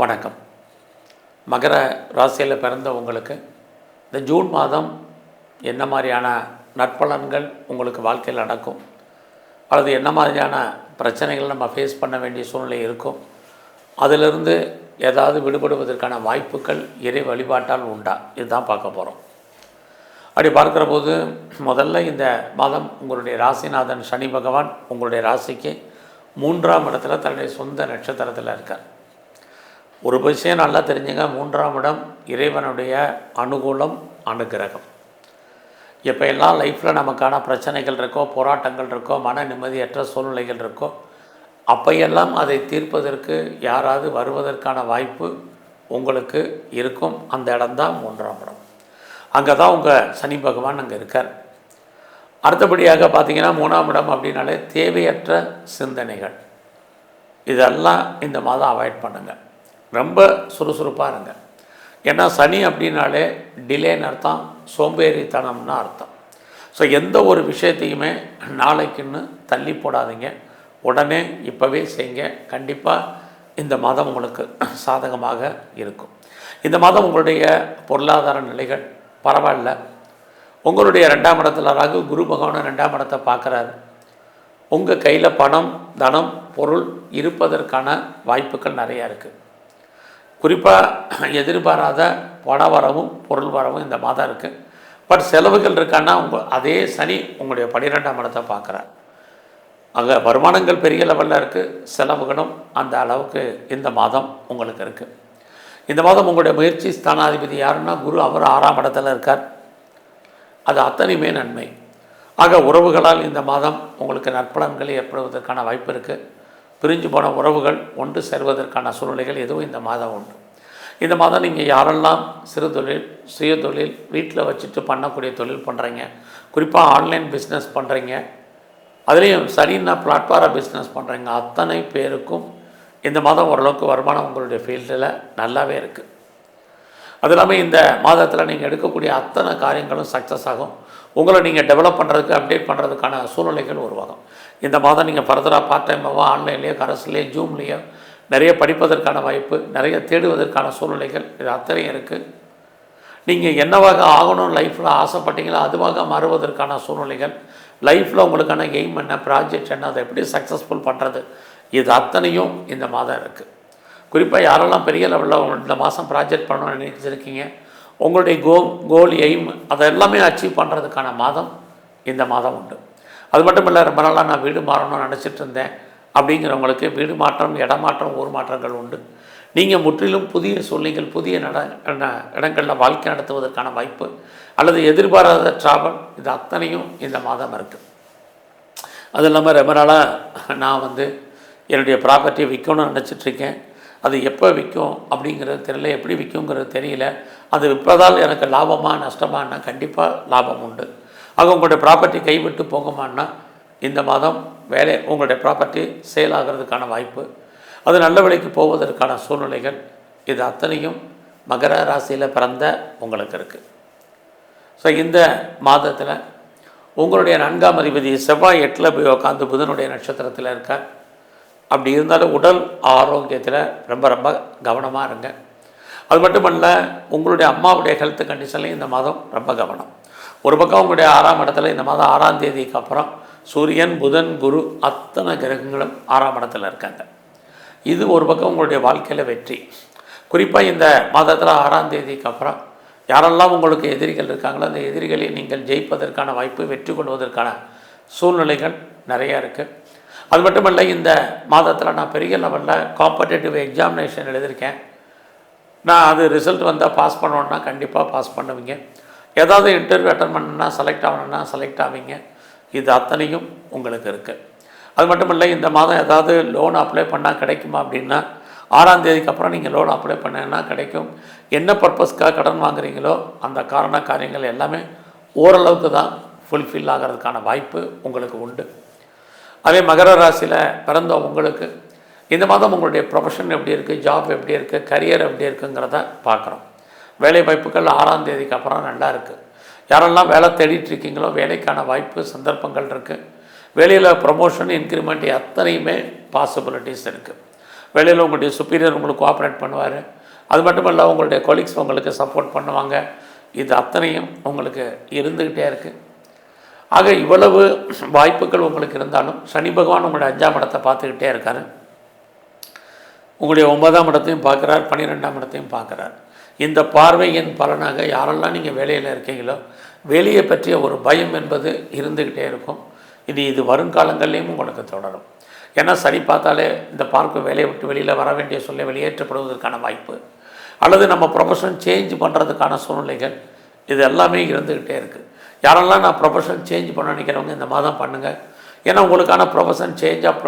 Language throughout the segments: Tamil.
வணக்கம். மகர ராசியில் பிறந்த உங்களுக்கு இந்த ஜூன் மாதம் என்ன மாதிரியான நற்பலன்கள் உங்களுக்கு வாழ்க்கையில் நடக்கும்? அல்லது என்ன மாதிரியான பிரச்சனைகள் நம்ம ஃபேஸ் பண்ண வேண்டிய சூழ்நிலை இருக்கும்? அதிலிருந்து ஏதாவது விடுபடுவதற்கான வாய்ப்புகள் இறை வழிபாட்டால் உண்டா? இதுதான் பார்க்க போகிறோம் அப்படி பார்க்குற போது முதல்ல இந்த மாதம் உங்களுடைய ராசிநாதன் சனி பகவான் உங்களுடைய ராசிக்கு மூன்றாம் இடத்துல தன்னுடைய சொந்த நட்சத்திரத்தில் இருக்கார். ஒரு விஷயம் நல்லா தெரிஞ்சுங்க. மூன்றாம் இடம் இறைவனுடைய அனுகூலம் அனுகிரகம். இப்போ எல்லாம் லைஃப்பில் நமக்கான பிரச்சனைகள் இருக்கோ போராட்டங்கள் இருக்கோ மன நிம்மதியற்ற சூழ்நிலைகள் இருக்கோ அப்பையெல்லாம் அதை தீர்ப்பதற்கு யாராவது வருவதற்கான வாய்ப்பு உங்களுக்கு இருக்கும். அந்த இடம்தான் மூன்றாம் இடம். அங்கே தான் உங்கள் சனி பகவான் அங்கே இருக்கார். அடுத்தபடியாக பார்த்தீங்கன்னா மூணாம் இடம் அப்படின்னாலே தேவையற்ற சிந்தனைகள். இதெல்லாம் இந்த மாதம் அவாய்ட் பண்ணுங்கள் ரொம்ப சுறுசுறுப்பாக இருங்க. ஏன்னா சனி அப்படின்னாலே டிலேன்னு அர்த்தம் சோம்பேறித்தனம்னு அர்த்தம். ஸோ எந்த ஒரு விஷயத்தையுமே நாளைக்குன்னு தள்ளி போடாதீங்க. உடனே இப்போவே செய்யுங்க. கண்டிப்பாக இந்த மாதம் உங்களுக்கு சாதகமாக இருக்கும். இந்த மாதம் உங்களுடைய பொருளாதார நிலைகள் பரவாயில்ல. உங்களுடைய ரெண்டாம் இடத்துல ராகு குரு பகவான் ரெண்டாம் இடத்தை பார்க்குறாரு. உங்கள் கையில் பணம் தனம் பொருள் இருப்பதற்கான வாய்ப்புகள் நிறையா இருக்குது குறிப்பாக எதிர்பாராத பண வரவும் பொருள் வரவும் இந்த மாதம் இருக்குது பட் செலவுகள் இருக்கான்னா உங்கள் அதே சனி உங்களுடைய பன்னிரெண்டாம் இடத்தை பார்க்குறார். அங்கே வருமானங்கள் பெரிய லெவலில் இருக்குது செலவுகளும் அந்த அளவுக்கு இந்த மாதம் உங்களுக்கு இருக்குது இந்த மாதம் உங்களுடைய முயற்சி ஸ்தானாதிபதி யாருன்னா குரு அவர் ஆறாம் இடத்துல இருக்கார். அது அத்தனையுமே நன்மை. ஆக உறவுகளால் இந்த மாதம் உங்களுக்கு நற்பலன்கள் ஏற்படுவதற்கான வாய்ப்பு இருக்குது பிரிஞ்சு போன உறவுகள் ஒன்று சேர்வதற்கான சூழ்நிலைகள் எதுவும் இந்த மாதம் உண்டு. இந்த மாதம் நீங்கள் யாரெல்லாம் சிறு தொழில் சுய தொழில் வீட்டில் வச்சுட்டு பண்ணக்கூடிய தொழில் பண்ணுறீங்க குறிப்பாக ஆன்லைன் பிஸ்னஸ் பண்ணுறீங்க அதுலேயும் சரின்னா பிளாட்ஃபார பிஸ்னஸ் பண்ணுறீங்க அத்தனை பேருக்கும் இந்த மாதம் ஓரளவுக்கு வருமானம் உங்களுடைய ஃபீல்டில் நல்லாவே இருக்குது அது இல்லாமல் இந்த மாதத்தில் நீங்கள் எடுக்கக்கூடிய அத்தனை காரியங்களும் சக்ஸஸ் ஆகும். உங்களை நீங்கள் டெவலப் பண்ணுறதுக்கு அப்டேட் பண்ணுறதுக்கான சூழ்நிலைகள் உருவாகும். இந்த மாதம் நீங்கள் ஃபர்தராக பார்ட் டைமாவோ ஆன்லைன்லேயோ கரஸ்லேயோ ஜூம்லேயோ நிறைய படிப்பதற்கான வாய்ப்பு நிறைய தேடுவதற்கான சூழ்நிலைகள் இது அத்தனையும் இருக்குது நீங்கள் என்னவாக ஆகணும் லைஃப்பில் ஆசைப்பட்டீங்களோ அதுவாக மாறுவதற்கான சூழ்நிலைகள். லைஃப்பில் உங்களுக்கான எய்ம் என்ன ப்ராஜெக்ட் என்ன அதை எப்படி சக்ஸஸ்ஃபுல் பண்ணுறது இது அத்தனையும் இந்த மாதம் இருக்குது குறிப்பாக யாரெல்லாம் பெரிய லெவலில் இந்த மாதம் ப்ராஜெக்ட் பண்ணணும்னு நினைச்சிருக்கீங்க உங்களுடைய கோ கோல் எய்ம் அதை எல்லாமே அச்சீவ் பண்ணுறதுக்கான மாதம் இந்த மாதம் உண்டு. அது மட்டும் இல்லை ரொம்ப நாளாக நான் வீடு மாறணும்னு நினச்சிட்டு இருந்தேன் அப்படிங்கிறவங்களுக்கு வீடு மாற்றம் இடமாற்றம் ஊர் மாற்றங்கள் உண்டு. நீங்கள் முற்றிலும் புதிய சூழ்நிலைகள் புதிய நட ந- இடங்களில் வாழ்க்கை நடத்துவதற்கான வாய்ப்பு அல்லது எதிர்பாராத ட்ராவல் இது அத்தனையும் இந்த மாதம் இருக்குது அது இல்லாமல் ரொம்ப நாளாக நான் வந்து என்னுடைய ப்ராப்பர்ட்டியை விற்கணும்னு நினச்சிட்ருக்கேன் அது எப்போ விற்கும் அப்படிங்கிறது தெரியல. எப்படி விற்குங்கிறது தெரியல. அது விற்பதால் எனக்கு லாபமா நஷ்டமானா கண்டிப்பாக லாபம் உண்டு. ஆக உங்களுடைய ப்ராப்பர்ட்டி கைவிட்டு போகுமான்னா இந்த மாதம் வேலை உங்களுடைய ப்ராப்பர்ட்டி சேல் ஆகிறதுக்கான வாய்ப்பு. அது நல்ல விலைக்கு போவதற்கான சூழ்நிலைகள் இது அத்தனையும் மகர ராசியில் பிறந்த உங்களுக்கு இருக்குது ஸோ இந்த மாதத்தில் உங்களுடைய நான்காம் அதிபதி செவ்வாய் எட்டில் போய் உட்காந்து புதனுடைய நட்சத்திரத்தில் இருக்கார். அப்படி இருந்தாலும் உடல் ஆரோக்கியத்தில் ரொம்ப ரொம்ப கவனமாக இருங்க. அது மட்டுமல்ல உங்களுடைய அம்மாவுடைய ஹெல்த் கண்டிஷன்லையும் இந்த மாதம் ரொம்ப கவனம். ஒரு பக்கம் உங்களுடைய ஆறாம் இடத்துல இந்த மாதம் ஆறாம் தேதிக்கு அப்புறம் சூரியன் புதன் குரு அத்தனை கிரகங்களும் ஆறாம் இடத்துல இருக்காங்க. இது ஒரு பக்கம் உங்களுடைய வாழ்க்கையில் வெற்றி. குறிப்பாக இந்த மாதத்தில் ஆறாம் தேதிக்கு அப்புறம் யாரெல்லாம் உங்களுக்கு எதிரிகள் இருக்காங்களோ அந்த எதிரிகளை நீங்கள் ஜெயிப்பதற்கான வாய்ப்பு வெற்றி கொள்வதற்கான சூழ்நிலைகள் நிறையா இருக்குது அது மட்டுமல்ல இந்த மாதத்தில் நான் பெரிய லெவலில் காம்படேட்டிவ் எக்ஸாமினேஷன் எழுதியிருக்கேன். நான் அது ரிசல்ட் வந்தால் பாஸ் பண்ணணுன்னா கண்டிப்பாக பாஸ் பண்ணுவீங்க. ஏதாவது இன்டர்வியூ அட்டன் பண்ணணுன்னா செலக்ட் ஆகணுன்னா செலக்ட் ஆவீங்க. இது அத்தனையும் உங்களுக்கு இருக்குது அது மட்டும் இல்லை இந்த மாதம் ஏதாவது லோன் அப்ளை பண்ணால் கிடைக்குமா அப்படின்னா ஆறாம் தேதிக்கு அப்புறம் நீங்கள் லோன் அப்ளை பண்ணீங்கன்னா கிடைக்கும். என்ன பர்பஸ்க்காக கடன் வாங்குறீங்களோ அந்த காரண காரியங்கள் எல்லாமே ஓரளவுக்கு தான் ஃபுல்ஃபில் ஆகிறதுக்கான வாய்ப்பு உங்களுக்கு உண்டு. அதே மகர ராசியில் பிறந்தவங்களுக்கு இந்த மாதம் உங்களுடைய ப்ரொஃபஷன் எப்படி இருக்குது ஜாப் எப்படி இருக்குது கரியர் எப்படி இருக்குங்கிறத பார்க்குறோம். வேலை வாய்ப்புகள் ஆறாம் தேதிக்கு அப்புறம் நல்லா இருக்குது யாரெல்லாம் வேலை தேடிட்டு இருக்கீங்களோ வேலைக்கான வாய்ப்பு சந்தர்ப்பங்கள் இருக்குது வேலையில் ப்ரொமோஷன் இன்க்ரிமெண்ட் அத்தனையுமே பாசிபிலிட்டிஸ் இருக்குது வேலையில் உங்களுடைய சுப்பீரியர் உங்களுக்கு கோஆப்ரேட் பண்ணுவார். அது மட்டும் இல்லை உங்களுடைய கொலீக்ஸ் உங்களுக்கு சப்போர்ட் பண்ணுவாங்க. இது அத்தனையும் உங்களுக்கு இருந்துக்கிட்டே இருக்குது ஆக இவ்வளவு வாய்ப்புகள் உங்களுக்கு இருந்தாலும் சனி பகவான் உங்களுடைய அஞ்சாம் இடத்தை பார்த்துக்கிட்டே இருக்காரு. உங்களுடைய ஒன்பதாம் இடத்தையும் பார்க்குறார் பன்னிரெண்டாம் இடத்தையும் பார்க்குறார். இந்த பார்வையின் பலனாக யாரெல்லாம் நீங்கள் வேலையில் இருக்கீங்களோ வேலையை பற்றிய ஒரு பயம் என்பது இருந்துக்கிட்டே இருக்கும். இது இது வருங்காலங்கள்லேயும் உங்களுக்கு தொடரும். ஏன்னா சரி பார்த்தாலே இந்த பார்க்க வேலையை விட்டு வெளியில் வர வேண்டிய சொல்ல வெளியேற்றப்படுவதற்கான வாய்ப்பு. அல்லது நம்ம ப்ரொஃபஷன் சேஞ்ச் பண்ணுறதுக்கான சூழ்நிலைகள் இது எல்லாமே இருந்துக்கிட்டே இருக்குது யாரெல்லாம் நான் ப்ரொஃபஷன் சேஞ்ச் பண்ண நினைக்கிறவங்க இந்த மாதம் பண்ணுங்கள் ஏன்னா உங்களுக்கான profession change of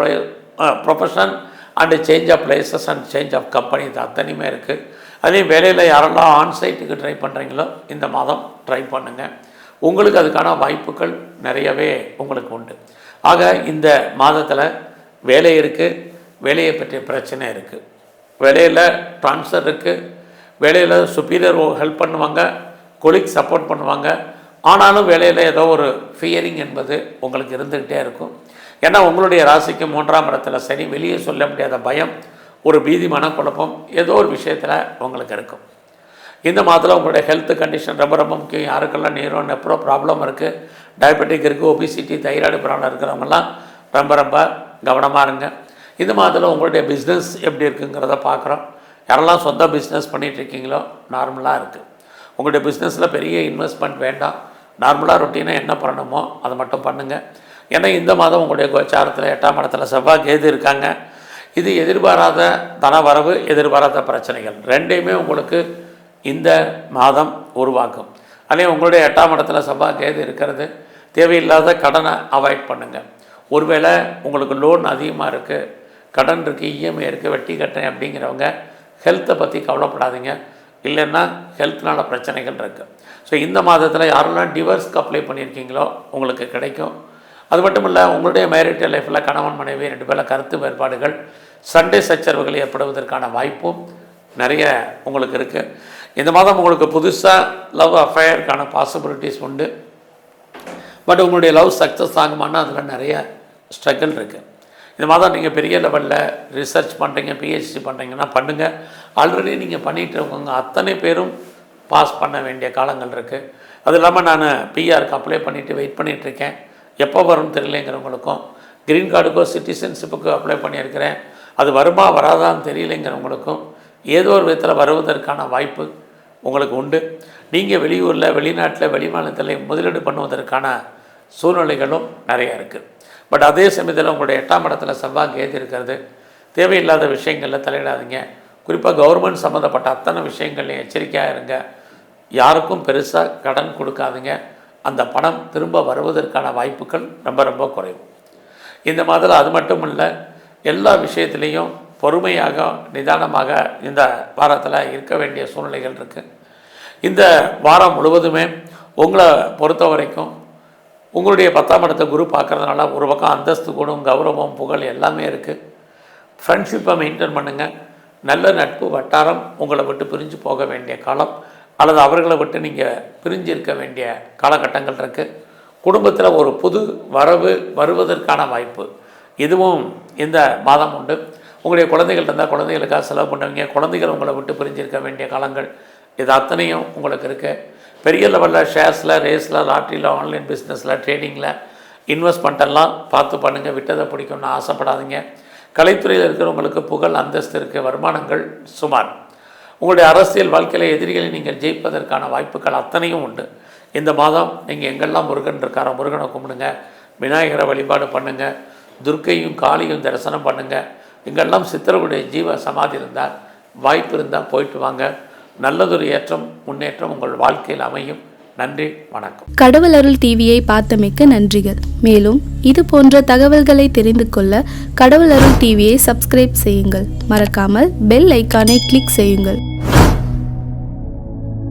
profession and change of places and change of company இது அத்தனையுமே இருக்குது அதே வேலையில் யாரெல்லாம் ஆன்சைட்டுக்கு ட்ரை பண்ணுறீங்களோ இந்த மாதம் ட்ரை பண்ணுங்கள் உங்களுக்கு அதுக்கான வாய்ப்புகள் நிறையவே உங்களுக்கு உண்டு. ஆக இந்த மாதத்தில் வேலை இருக்குது வேலையை பற்றிய பிரச்சனை இருக்குது வேலையில் ட்ரான்ஸ்ஃபர் இருக்குது வேலையில் சுப்பீரியர் ஹெல்ப் பண்ணுவாங்க கொலிக் சப்போர்ட் பண்ணுவாங்க ஆனாலும் வேலையில் ஏதோ ஒரு ஃபியரிங் என்பது உங்களுக்கு இருந்துக்கிட்டே இருக்கும். ஏன்னா உங்களுடைய ராசிக்கு மூன்றாம் இடத்துல சரி வெளியே சொல்ல முடியாத பயம் ஒரு பீதி மனக்குழப்பம் ஏதோ ஒரு விஷயத்தில் உங்களுக்கு இருக்கும். இந்த மாதத்தில் உங்களுடைய ஹெல்த் கண்டிஷன் ரொம்ப ரொம்ப முக்கியம். யாருக்கெல்லாம் நீரோ நெப்ரோ ப்ராப்ளம் இருக்குது டயபெட்டிக் இருக்குது ஒபிசிட்டி தைராய்டு ப்ராப்ளம் இருக்கிறவங்கலாம் ரொம்ப ரொம்ப கவனமாக இருங்க. இந்த மாதத்தில் உங்களுடைய பிஸ்னஸ் எப்படி இருக்குங்கிறத பார்க்குறோம் யாரெல்லாம் சொந்த பிஸ்னஸ் பண்ணிகிட்ருக்கீங்களோ நார்மலாக இருக்குது உங்களுடைய பிஸ்னஸில் பெரிய இன்வெஸ்ட்மெண்ட் வேண்டாம். நார்மலாக ரொட்டீனாக என்ன பண்ணணுமோ அதை மட்டும் பண்ணுங்கள் ஏன்னா இந்த மாதம் உங்களுடைய கோச்சாரத்தில் எட்டாம் இடத்துல செவ்வாய் கேது இருக்காங்க. இது எதிர்பாராத தன வரவு எதிர்பாராத பிரச்சனைகள். ரெண்டையுமே உங்களுக்கு இந்த மாதம் உருவாக்கும். அதே உங்களுடைய எட்டாம் இடத்துல செவ்வாய் கேது இருக்கிறது. தேவையில்லாத கடனை அவாய்ட் பண்ணுங்கள் ஒருவேளை உங்களுக்கு லோன் அதிகமாக இருக்குது கடன் இருக்குது இஎம்ஐ இருக்குது வெட்டி கட்டுறேன் அப்படிங்கிறவங்க ஹெல்த்தை பற்றி கவலைப்படாதீங்க. இல்லைன்னா ஹெல்த்னால பிரச்சனைகள் இருக்குது ஸோ இந்த மாதத்தில் யாரெல்லாம் டிவர்ஸ்க்கு அப்ளை பண்ணியிருக்கீங்களோ உங்களுக்கு கிடைக்கும். அது மட்டும் இல்லை உங்களுடைய மேரிட்டல் லைஃப்பில் கணவன் மனைவி ரெண்டு பேரில் கருத்து வேறுபாடுகள் சண்டே சச்சரவுகள் ஏற்படுவதற்கான வாய்ப்பும் நிறைய உங்களுக்கு இருக்குது இந்த மாதம் உங்களுக்கு புதுசாக லவ் அஃபயருக்கான பாசிபிலிட்டிஸ் உண்டு. பட் உங்களுடைய லவ் சக்ஸஸ் ஆகுமானா அதில் நிறைய ஸ்ட்ரகிள் இருக்குது இந்த மாதம் நீங்கள் பெரிய லெவலில் ரிசர்ச் பண்ணுறீங்க பிஹெச்டி பண்ணுறீங்கன்னா பண்ணுங்கள் ஆல்ரெடி நீங்கள் பண்ணிகிட்டு இருக்கவங்க அத்தனை பேரும் பாஸ் பண்ண வேண்டிய காலங்கள் இருக்குது அது இல்லாமல் நான் பிஆருக்கு அப்ளை பண்ணிவிட்டு வெயிட் பண்ணிகிட்ருக்கேன் எப்போ வரும்னு தெரியலைங்கிறவங்களுக்கும். க்ரீன் கார்டுக்கோ சிட்டிசன்ஷிப்புக்கோ அப்ளை பண்ணியிருக்கிறேன். அது வருமா வராதான்னு தெரியலைங்கிறவங்களுக்கும் ஏதோ ஒரு விதத்தில் வருவதற்கான வாய்ப்பு உங்களுக்கு உண்டு. நீங்கள் வெளியூரில் வெளிநாட்டில் வெளிமாநிலத்தில் முதலீடு பண்ணுவதற்கான சூழ்நிலைகளும் நிறைய இருக்குது பட் அதே சமயத்தில் உங்களுடைய எட்டாம் இடத்துல செவ்வாய் ஏற்றி இருக்கிறது. தேவையில்லாத விஷயங்களில் தலையிடாதீங்க. குறிப்பாக கவர்மெண்ட் சம்மந்தப்பட்ட அத்தனை விஷயங்கள்லையும் எச்சரிக்கையாக இருங்க. யாருக்கும் பெருசாக கடன் கொடுக்காதீங்க. அந்த பணம் திரும்ப வருவதற்கான வாய்ப்புகள் ரொம்ப ரொம்ப குறைவு. இந்த மாதிரி அது மட்டும் இல்லை எல்லா விஷயத்துலேயும் பொறுமையாக நிதானமாக இந்த வாரத்தில் இருக்க வேண்டிய சூழ்நிலைகள் இருக்குது இந்த வாரம் முழுவதுமே உங்களை பொறுத்த வரைக்கும் உங்களுடைய பத்தாம் இடத்த குரு பார்க்குறதுனால ஒரு பக்கம் அந்தஸ்து கூடும் கௌரவம் புகழ் எல்லாமே இருக்குது ஃப்ரெண்ட்ஷிப்பை மெயின்டைன் பண்ணுங்கள் நல்ல நட்பு வட்டாரம் உங்களை விட்டு பிரிஞ்சு போக வேண்டிய காலம் அல்லது அவர்களை விட்டு நீங்கள் பிரிஞ்சு இருக்க வேண்டிய காலகட்டங்கள் இருக்குது குடும்பத்தில் ஒரு புது வரவு வருவதற்கான வாய்ப்பு. இதுவும் இந்த மாதம் உண்டு. உங்களுடைய குழந்தைகள் இருந்தால் குழந்தைகளுக்காக செலவு பண்ணுவீங்க. குழந்தைகள் உங்களை விட்டு பிரிஞ்சிருக்க வேண்டிய காலங்கள் இது அத்தனையும் உங்களுக்கு இருக்குது பெரிய லெவலில் ஷேர்ஸில் ரேஸில் லாட்ரியில் ஆன்லைன் பிஸ்னஸில் ட்ரேடிங்கில் இன்வெஸ்ட் பண்ணிட்டெல்லாம் பார்த்து பண்ணுங்கள் விட்டதை பிடிக்கும்னு ஆசைப்படாதீங்க. கலைத்துறையில் இருக்கிறவங்களுக்கு புகழ் அந்தஸ்து இருக்குது வருமானங்கள் சுமார். உங்களுடைய அரசியல் வாழ்க்கையில் எதிரிகளை நீங்கள் ஜெயிப்பதற்கான வாய்ப்புகள் அத்தனையும் உண்டு. இந்த மாதம் நீங்கள் எங்கெல்லாம் முருகன் இருக்காரோ முருகனை கும்பிடுங்க. விநாயகரை வழிபாடு பண்ணுங்கள் துர்க்கையும் காளியும் தரிசனம் பண்ணுங்கள் எங்கெல்லாம் சித்தர்களுடைய ஜீவ சமாதி இருந்தால் வாய்ப்பு இருந்தால் போயிட்டு வாங்க. நல்லதொரு ஏற்றம் முன்னேற்றம் உங்கள் வாழ்க்கையில் அமையும். நன்றி வணக்கம். கடவுள் அருள் டிவியை பார்த்தமைக்க நன்றிகள். மேலும் இது போன்ற தகவல்களை தெரிந்து கொள்ள கடவுள் அருள் டிவியை சப்ஸ்கிரைப் செய்யுங்கள். மறக்காமல் பெல் ஐக்கானை கிளிக் செய்யுங்கள்.